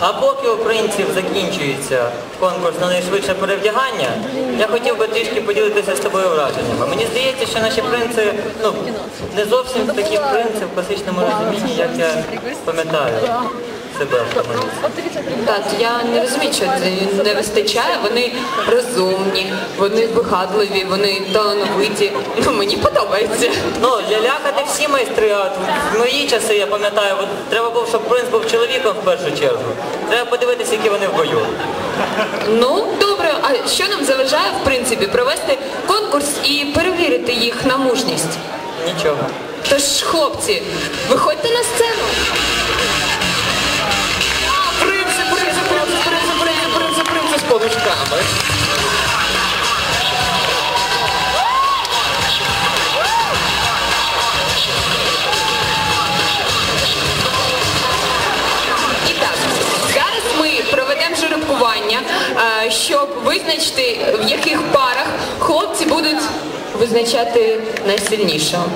А поки у принців закінчується конкурс на найшвидше перевдягання, я хотів би трішки поділитися з тобою враженнями. Мені здається, що наші принци ну, не зовсім такі принци в класичному розумінні, як я пам'ятаю себе в. Так, я не розумію, що це не вистачає. Вони розумні, вони вигадливі, вони талановиті. Ну, мені подобається. Ну, ляляха не всі майстри, а в мої часи, я пам'ятаю, от треба було, щоб принц був чоловіком в першу чергу. Треба подивитися, які вони в бою. Ну, добре, а що нам заважає, в принципі, провести конкурс і перевірити їх на мужність? Нічого. Тож, хлопці, виходьте на сцену. Щоб визначити, в яких парах хлопці будуть визначати найсильнішого.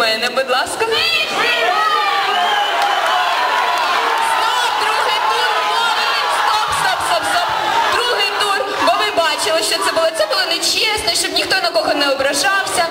Мене, будь ласка. Стоп, другий тур, мовили. Стоп, стоп, стоп, стоп. Другий тур, бо ви бачили, що це було. Це було нечесно, щоб ніхто на кого не ображався.